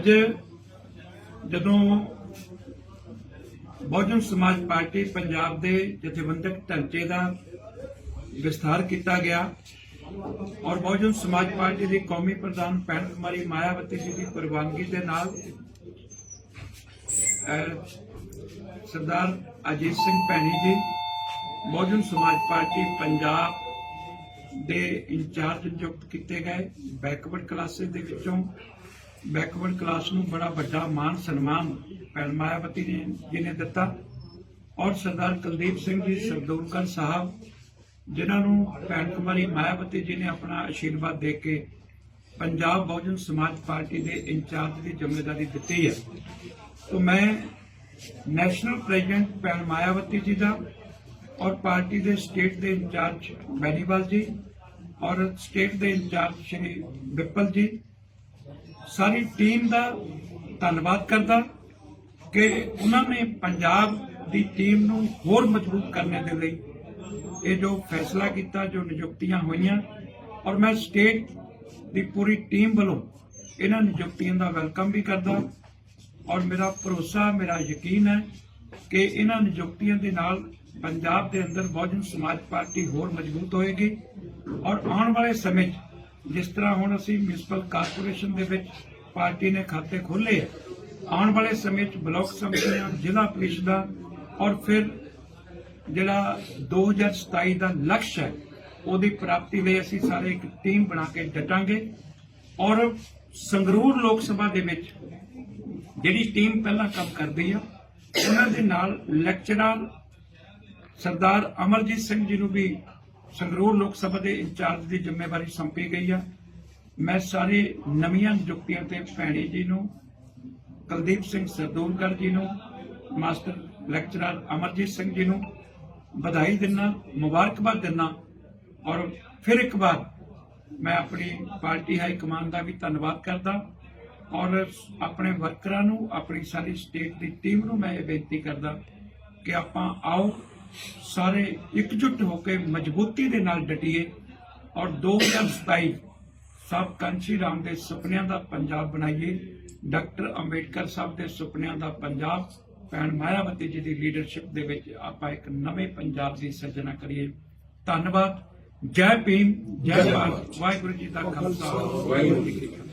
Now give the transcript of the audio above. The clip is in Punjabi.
ਅੱਜ ਜਦੋਂ ਬਹੁਜਨ ਸਮਾਜ ਪਾਰਟੀ ਪੰਜਾਬ ਦੇ ਜਥੇਬੰਦਕ ਢਾਂਚੇ ਦਾ ਵਿਸਥਾਰ ਕੀਤਾ ਗਿਆ ਔਰ ਬਹੁਜਨ ਸਮਾਜ ਪਾਰਟੀ ਦੀ ਕੌਮੀ ਪ੍ਰਧਾਨ ਭੈਣ ਕੁਮਾਰੀ ਮਾਇਆਵਤੀ ਜੀ ਦੀ ਪ੍ਰਵਾਨਗੀ ਦੇ ਨਾਲ ਸਰਦਾਰ ਅਜੀਤ ਸਿੰਘ ਭੈਣੀ ਜੀ ਬਹੁਜਨ ਸਮਾਜ ਪਾਰਟੀ ਪੰਜਾਬ ਦੇ ਇੰਚਾਰਜ ਨਿਯੁਕਤ ਕੀਤੇ ਗਏ ਬੈਕਵਰਡ ਕਲਾਸਿਸ ਦੇ ਵਿੱਚੋਂ ਬੈਕਵਰਡ ਕਲਾਸ ਨੂੰ ਬੜਾ ਵੱਡਾ ਮਾਨ ਸਨਮਾਨ ਭੈਣ ਮਾਇਆਵਤੀ ਨੇ ਜੀ ਨੇ ਦਿੱਤਾ। ਔਰ ਸਰਦਾਰ ਕੁਲਦੀਪ ਸਿੰਘ ਜੀ, ਸਰਦੂਲਕਰ ਸਾਹਿਬ, ਜਿਨ੍ਹਾਂ ਨੂੰ ਭੈਣ ਕੁਮਾਰੀ ਮਾਇਆਵਤੀ ਜੀ ਨੇ ਆਪਣਾ ਆਸ਼ੀਰਵਾਦ ਦੇ ਕੇ ਪੰਜਾਬ ਬਹੁਜਨ ਸਮਾਜ ਪਾਰਟੀ ਦੇ ਇੰਚਾਰਜ ਦੀ ਜ਼ਿੰਮੇਵਾਰੀ ਦਿੱਤੀ ਹੈ। ਤੋਂ ਮੈਂ ਨੈਸ਼ਨਲ ਪ੍ਰੈਜ਼ੀਡੈਂਟ ਭੈਣ ਮਾਇਆਵਤੀ ਜੀ ਦਾ ਔਰ ਪਾਰਟੀ ਦੇ ਸਟੇਟ ਦੇ ਇੰਚਾਰਜ ਬੈਨੀਵਾਲ ਜੀ ਔਰ ਸਟੇਟ ਦੇ ਇੰਚਾਰਜ ਸ਼੍ਰੀ ਵਿਪਲ ਜੀ ਸਾਰੀ ਟੀਮ ਦਾ ਧੰਨਵਾਦ ਕਰਦਾ ਕਿ ਉਹਨਾਂ ਨੇ ਪੰਜਾਬ ਦੀ ਟੀਮ ਨੂੰ ਹੋਰ ਮਜ਼ਬੂਤ ਕਰਨ ਦੇ ਲਈ ਇਹ ਜੋ ਫੈਸਲਾ ਕੀਤਾ, ਜੋ ਨਿਯੁਕਤੀਆਂ ਹੋਈਆਂ, ਔਰ ਮੈਂ ਸਟੇਟ ਦੀ ਪੂਰੀ ਟੀਮ ਵੱਲੋਂ ਇਹਨਾਂ ਨਿਯੁਕਤੀਆਂ ਦਾ ਵੈਲਕਮ ਵੀ ਕਰਦਾ ਔਰ ਮੇਰਾ ਭਰੋਸਾ, ਮੇਰਾ ਯਕੀਨ ਹੈ ਕਿ ਇਹਨਾਂ ਨਿਯੁਕਤੀਆਂ ਦੇ ਨਾਲ ਪੰਜਾਬ ਦੇ ਅੰਦਰ ਬਹੁਜਨ ਸਮਾਜ ਪਾਰਟੀ ਹੋਰ ਮਜ਼ਬੂਤ ਹੋਏਗੀ ਔਰ ਆਉਣ ਵਾਲੇ ਸਮੇਂ 'ਚ ਜਿਸ ਤਰ੍ਹਾਂ ਹੁਣ ਅਸੀਂ ਮਿਊਨਿਸਪਲ ਕਾਰਪੋਰੇਸ਼ਨ ਦੇ ਵਿੱਚ ਪਾਰਟੀ ਨੇ ਖਾਤੇ ਖੋਲ੍ਹੇ ਆਉਣ ਵਾਲੇ ਸਮੇਂ 'ਚ ਬਲਾਕ ਸਮਿਤੀਆਂ ਜ਼ਿਲ੍ਹਾ ਪ੍ਰੀਸ਼ਦਾਂ ਔਰ ਫਿਰ ਜਿਹੜਾ 2027 ਦਾ ਲਕਸ਼ ਹੈ, ਉਹਦੀ ਪ੍ਰਾਪਤੀ ਲਈ ਅਸੀਂ ਸਾਰੇ ਇੱਕ ਟੀਮ ਬਣਾ ਕੇ ਡਟਾਂਗੇ ਔਰ ਸੰਗਰੂਰ ਲੋਕ ਸਭਾ ਦੇ ਵਿੱਚ ਜਿਹੜੀ ਟੀਮ ਪਹਿਲਾਂ ਕੰਮ ਕਰਦੀ ਆ, ਉਹਨਾਂ ਦੇ ਨਾਲ ਲੈਕਚਰਰ ਸਰਦਾਰ ਅਮਰਜੀਤ ਸਿੰਘ ਜੀ ਨੂੰ ਵੀ ਸੰਗਰੂਰ ਲੋਕ ਸਭਾ ਦੇ ਇੰਚਾਰਜ ਦੀ ਜ਼ਿੰਮੇਵਾਰੀ ਸੌਂਪੀ ਗਈ ਆ। ਮੈਂ ਸਾਰੇ ਨਵੀਆਂ ਨਿਯੁਕਤੀਆਂ ਤੇ ਭੈਣੀ ਜੀ ਨੂੰ, ਕੁਲਦੀਪ ਸਿੰਘ ਸਰਦੂਲਕਰ ਜੀ ਨੂੰ, ਮਾਸਟਰ ਲੈਕਚਰਰ ਅਮਰਜੀਤ ਸਿੰਘ ਜੀ ਨੂੰ ਵਧਾਈ ਦਿੰਨਾ, ਮੁਬਾਰਕਬਾਦ ਦਿੰਨਾ ਔਰ ਫਿਰ ਇੱਕ ਵਾਰ ਮੈਂ ਆਪਣੀ ਪਾਰਟੀ ਹਾਈ ਕਮਾਂਡ ਦਾ ਵੀ ਧੰਨਵਾਦ ਕਰਦਾ ਔਰ ਆਪਣੇ ਵਰਕਰਾਂ ਨੂੰ, ਆਪਣੀ ਸਾਰੀ ਸਟੇਟ ਦੀ ਟੀਮ ਨੂੰ ਮੈਂ ਇਹ ਬੇਨਤੀ ਕਰਦਾ ਕਿ ਆਪਾਂ ਆਓ ਸਾਰੇ ਇਕਜੁੱਟ ਹੋ ਕੇ ਮਜ਼ਬੂਤੀ ਦੇ ਨਾਲ ਡਟੀਏ ਔਰ 2027 ਸਭ ਕਾਂਚੀ ਰਾਮ ਦੇ ਸੁਪਨਿਆਂ ਦਾ ਪੰਜਾਬ ਬਣਾਈਏ। ਡਾਕਟਰ ਅੰਬੇਡਕਰ ਸਾਹਿਬ ਦੇ ਸੁਪਨਿਆਂ ਦਾ ਪੰਜਾਬ ਭੈਣ ਮਾਇਆਵਤੀ ਜੀ ਦੀ ਲੀਡਰਸ਼ਿਪ ਦੇ ਵਿੱਚ ਆਪਾਂ ਇੱਕ ਨਵੇਂ ਪੰਜਾਬ ਦੀ ਸਿਰਜਣਾ ਕਰੀਏ। ਧੰਨਵਾਦ। ਜੈ ਭੀਮ ਜੈ ਭਾਰਤ। ਵਾਹਿਗੁਰੂ ਜੀ ਦਾ ਖਾਲਸਾ। ਵਾਹਿਗੁਰੂ ਜੀ ਕੀ ਫਤਿਹ।